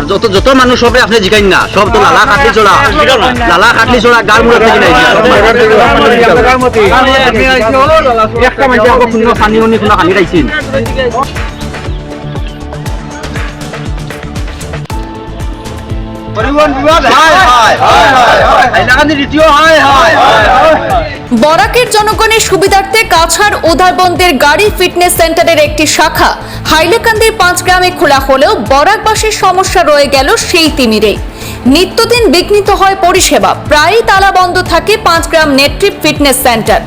আর যত যত মানুষ হবে আপনি জিগাইন না। সব তো লালা কাটলি চড়া লালা কাটলি চড়া গার মুড়া থেকে নাই একটা মানুষ আকৌ শূন্য পানী উনি শূন্য খানি খাইছিল বরাকের জনগণের সুবিধার্থে কাছাড় উধারবন্দের গাড়ি ফিটনেস সেন্টারের একটি শাখা হাইলাকান্দির পাঁচ গ্রামে খোলা হলেও বরাকবাসীর সমস্যা রয়ে গেল সেই তিমিরে। নিত্যদিন বিঘ্নিত হয় পরিষেবা। প্রায়ই তালা বন্ধ থাকে পাঁচ গ্রাম নেট্রিপ ফিটনেস সেন্টার।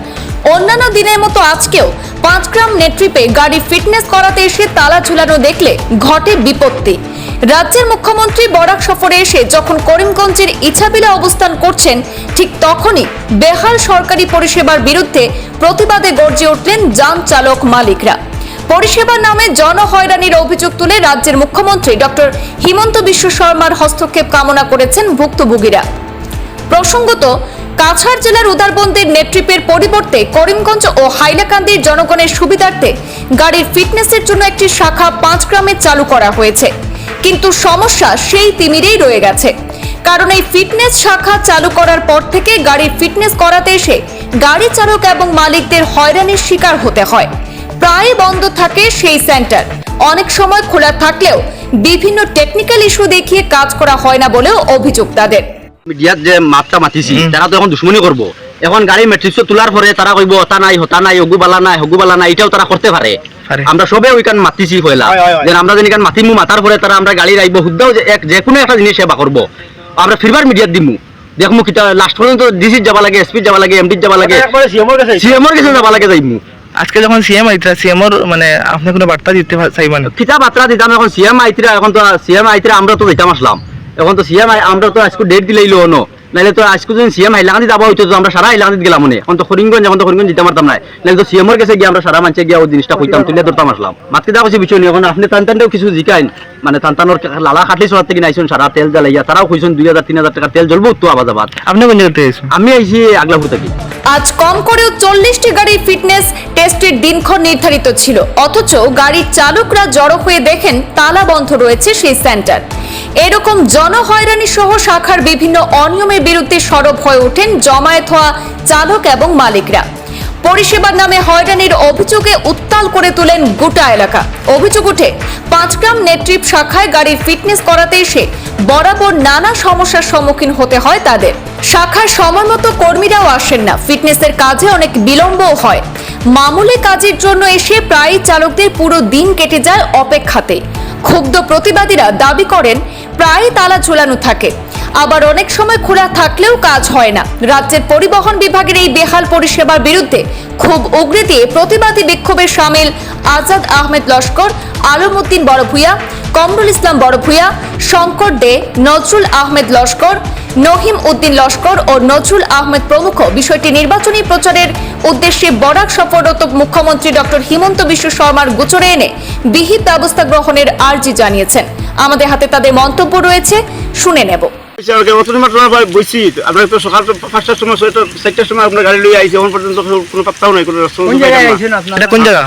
অন্যান্য দিনের মতো আজকেও পাঁচ গ্রাম নেট্রিপে গাড়ি ফিটনেস করাতে এসে তালা ঝুলানো দেখলে ঘটে বিপত্তি। রাজ্যের মুখ্যমন্ত্রী বরাক সফরে এসে যখন করিমগঞ্জের ইছাবিলা অবস্থান করছেন, ঠিক তখনই বেহাল সরকারি পরিষেবার বিরুদ্ধে প্রতিবাদে গর্জে উঠলেন যান চালক মালিকরা। পরিষেবার নামে জনহয়রানির অভিযোগ তুলে রাজ্যের মুখ্যমন্ত্রী ডক্টর হিমন্ত বিশ্ব শর্মার হস্তক্ষেপ কামনা করেছেন ভুক্তভোগীরা। প্রসঙ্গত, কাছাড় জেলার উদারবন্দের নেতৃত্বের পরিবর্তে করিমগঞ্জ ও হাইলাকান্দির জনগণের সুবিধার্থে গাড়ির ফিটনেসের জন্য একটি শাখা পাঁচ গ্রামে চালু করা হয়েছে। কিন্তু সমস্যা সেই তিমিরেই রয়ে গেছে। কারণ এই ফিটনেস শাখা চালু করার পর থেকে গাড়ির ফিটনেস করাতে এসে গাড়ি চালক এবং মালিকদের হয়রানির শিকার হতে হয়। প্রায় বন্ধ থাকে সেই সেন্টার। অনেক সময় খোলা থাকলেও বিভিন্ন টেকনিক্যাল ইস্যু দেখিয়ে কাজ করা হয় না বলেও অভিযোগ তাদের মিডিয়াত যে মাপটা মাতিছি তারা তো এখন দুশ্মনী করব। এখন গাড়ি মেট্রিক্স তোলার পরে তারা কইব হতা নাই হতা নাই হগু বালা নাই হগু বালা নাই এটাও তারা করতে পারে। আমরা সবে ওইখান মাতিছি পয়লা যে আমরা যেন মাতিমু মাতার পরে তারা আমরা গাড়ি রাখব হুদ্দাও যে এক যে কোনো একটা জিনিস সেবা করব। আমরা ফিরবার মিডিয়াত দিমু। দেখমু কিতা লাস্ট পর্যন্ত ডিসি যাবা লাগে এসপি যাবা লাগে এমডি যাবা লাগে। সিএমর কাছে যাবা লাগে যাইমু। আজকে যখন সিএম আইতা সিএমর মানে আপনি কোনো বার্তা দিতে পা- চাইবেন কিতা বার্তা দিতাম এখন সিএম আইতিরা এখন তো সিএম আইতিরা আমরা তো যাইতাম আসলাম। এখন তো সিএম আমরা তো আজকে ডেট দিলেইলো হনো নাইলে তো আজকে যদি সিএম হাইলাকান্দি যাব হইতো তো আমরা সারা হাইলাকান্দি গেলাম মনে। এখন তো করিমগঞ্জ এখন তো করিমগঞ্জ দিতে পারতাম না। নাইলে তো সিএমর কাছে গিয়ে আমরা সারা মানুষে গিয়ে ওই জিনিসটা কইতাম তুলে ধরতাম আসলাম। মাতকে দেওয়া হচ্ছে বিষয় নিয়ে এখন আপনি টান টানটাও কিছু জিকাইন। মানে টান টানোর লালা খাটলি সরার থেকে নাইছেন সারা তেল জ্বালাইয়া। তারাও কইছেন দুই হাজার তিন হাজার টাকা তেল জ্বলবো তো আবার যাবার আপনি কোন জায়গাতে আমি আইছি আগলাপুর থেকে। আজ কম করেও চল্লিশটি গাড়ির ফিটনেস টেস্টের দিনক্ষণ নির্ধারিত ছিল। অথচ গাড়ির চালকরা জড়ো হয়ে দেখেন তালা বন্ধ রয়েছে সেই সেন্টার। এরকম জনহয়রানি সহ শাখার বিভিন্ন অনিয়মের বিরুদ্ধে সরব হয়ে ওঠেন জমায়েত হওয়া চালক এবং মালিকরা। পরিষেবার নামে হয়রানির অভিযোগে উত্তাল করে তোলেন গোটা এলাকা। অভিযোগ উঠে পাঁচগ্রাম নেট্রিপ শাখায় গাড়ির ফিটনেস করাতে এসে বরাবর নানা সমস্যার সম্মুখীন হতে হয় তাদের। শাখার সময় মতো কর্মীরাও আসেন না, ফিটনেসের কাজে অনেক বিলম্বও হয়। মামুলি কাজের জন্য এসে প্রায়ই চালকদের পুরো দিন কেটে যায় অপেক্ষাতে। ক্ষুব্ধ প্রতিবাদীরা দাবি করেন, প্রায়ই তালা ঝোলানো থাকে। আবার অনেক সময় খোলা থাকলেও কাজ হয় না। রাজ্যের পরিবহন বিভাগের এই বেহাল পরিষেবার বিরুদ্ধে খুব উগরে দিয়ে প্রতিবাদী বিক্ষোভে সামিল আজাদ আহমেদ লস্কর আলম আলমউদ্দিন বড়ভূয়া কমরুল ইসলাম বড়ভূয়া শঙ্কর দে, নজরুল আহমেদ লস্কর, নহিম উদ্দিন লস্কর ও নজরুল আহমেদ প্রমুখ। বিষয়টি নির্বাচনী প্রচারের উদ্দেশ্যে বরাক সফররত মুখ্যমন্ত্রী ডক্টর হিমন্ত বিশ্ব শর্মার গোচরে এনে বিহিত ব্যবস্থা গ্রহণের আর্জি জানিয়েছেন। আমাদের হাতে তাদের মন্তব্য রয়েছে, শুনে নেব। বইছি। আপনার তো সকাল পাঁচটার সময় ছয়টা চারটার সময় আপনার গাড়ি লইয়া আইছে এখন পর্যন্ত কোনো পাত্তাও নাই কোনো কোন আপনারা? জায়গা?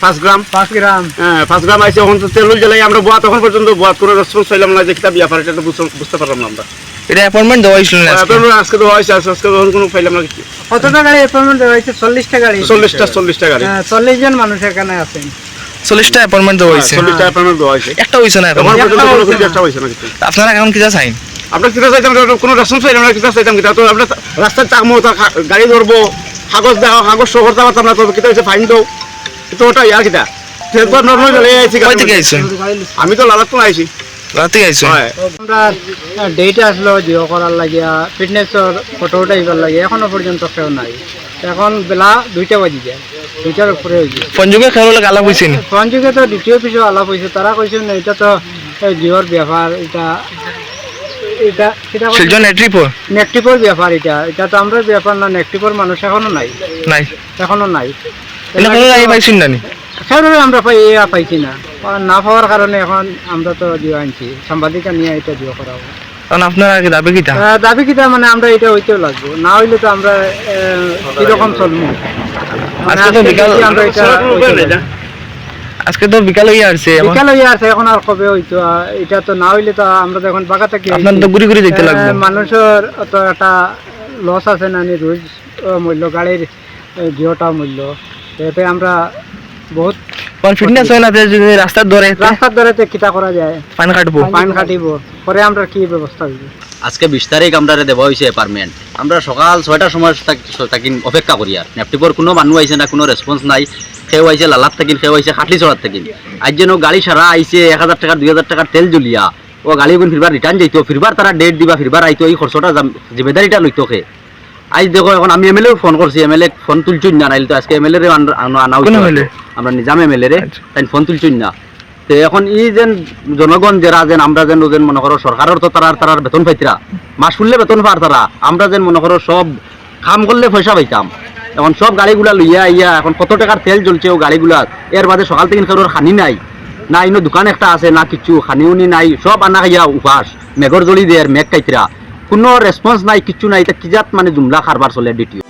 পাঁচ গ্রাম। পাঁচ গ্রাম। হ্যাঁ পাঁচ গ্রাম আইছে এখন তো তেল জ্বালাই আমরা বোয়া তখন পর্যন্ত বোয়া কোনো রেসপন্স পাইলাম না যে কিতাব ব্যাপার এটা তো বুঝতে- বুঝতে পারলাম না আমরা। এটা অ্যাপয়েন্টমেন্ট দেওয়া হয়েছিল না আজকে? আজকে তো হয়েছে আজকে আজকে তখন কোনো পাইলাম না কিছু। কতটা অ্যাপয়েন্টমেন্ট দেওয়া হয়েছে? চল্লিশটা গাড়ি। চল্লিশটা চল্লিশটা গাড়ি। হ্যাঁ, চল্লিশ জন মানুষ এখানে আছেন। চল্লিশটা অ্যাপয়েন্টমেন্ট দেওয়া হয়েছে। চল্লিশটা অ্যাপয়েন্টমেন্ট দেওয়া হয়েছে। একটা হয়েছে না এখন? এখন পর্যন্ত একটা হয়েছে না। একটা হয়েছে না কিছু। আপনারা এখন কি যা চাইন আমরা কিতা চাইতাম না, কোনো রেসপন্স পাইলাম না কিতা চাইতাম কিতা তো আমরা রাস্তায় চাকমো গাড়ি ধরবো কাগজ দেওয়া কাগজ শো করতে পারতাম না তো কিতা হয়েছে ফাইন দাও তো ওটা ইয়ার কিতা। আইছি আমি তো লালাত তো আইছি রাত হয়। আমরা ডেট আসলো জিও করার লাগিয়া ফিটনেসর ফটো উঠাইবার লাগে এখনও পর্যন্ত কেউ নাই। এখন বেলা দুইটা বাজি যায়। দুইটার উপরে হয়েছে পঞ্জুকে খেয়াল গালা বুঝছেন পঞ্চুকে তো দ্বিতীয় পিছু আলাপ হয়েছে তারা কইছেন এটা তো এই জিওর ব্যাপার এটা এটা সেটা শিলচর নেট্রিপো নেকটিভর ব্যাপার এটা। এটা তো আমরা ব্যাপার না নেকটিভর মানুষ এখনও নাই। নাই। এখনও নাই। পাইছেন না সেভাবে আমরা পাই ইয়া পাইছি না না পাওয়ার কারণে এখন আমরা তো জিও আনছি। সাংবাদিকা নিয়ে এটা জিও করাবো। কারণ আপনারা কি দাবি কিটা দাবি কিটা মানে আমরা এটা হইতেও লাগবো। না হইলে তো আমরা আহ, চলবো মানে আমরা এটা। আজকে তো বিকাল হয়ে আসছে বিকাল হয়ে আছে এখন আর কবে হইতো? এটা তো না হইলে তো আমরা তো এখন বাগা থাকি আপনার তো ঘুরি ঘুরি দেখতে লাগবে। মানুষের তো একটা লস আছে না রোজ মূল্য গাড়ির আহ, মূল্য। এতে আমরা বহুত ফিটনেস হয় না যদি রাস্তার ধরে রাস্তার কিতা করা যায়? ফাইন কাটবো। ফাইন কাটিব। পরে আমরা কি ব্যবস্থা হইব আজকে বিশ তারিখ আমরা দেওয়া হয়েছে অ্যাপার্টমেন্ট আমরা সকাল ছয়টার সময় থাক- থাকি অপেক্ষা করি আর। নেপটিপর কোনো মানুষ আইছে না কোনো রেসপন্স নাই। সেও আইছে লালাত থাকিন সেও আইছে খাটলি চড়াত থাকিন আজ যেন গাড়ি সারা আইছে এক হাজার টাকা দুই হাজার টাকার তেল জ্বলিয়া। ও গাড়ি ফিরবার রিটার্ন যাইতো ফিরবার তারা ডেট দিবা ফিরবার আইতো এই খরচটা জাম- জিম্মেদারিটা লইতো খে। আজ দেখো এখন আমি এমএলএ ফোন করছি। এমএলএ ফোন তুলছুন না নাইলে তো আজকে এমএলএ রে আনা? আমরা নিজাম এমএলএ রে আচ্ছা। তাই ফোন তুলছুন না। তো এখন ই যেন জনগণ যারা যেন আমরা যেন যেন মনে করো সরকারের তো তারা তারার বেতন পাইতরা। মাস শুনলে বেতন পার তারা। আমরা যেন মনে করো সব কাম করলে পয়সা পাইতাম। এখন সব গাড়িগুলা লইয়া ইয়া এখন কত টাকার তেল জ্বলছে ও গাড়িগুলা। এর বাদে সকাল থেকে কারোর খানি নাই। না ইনো দোকান একটা আছে না কিছু খানিউনি নাই। সব আনা খাইয়া উপাস। মেঘর জলি দেয় মেঘ কাইতরা কোনো রেসপন্স নাই কিছু নাই এটা কিজাত মানে জুমলা খারবার চলে ডিটিও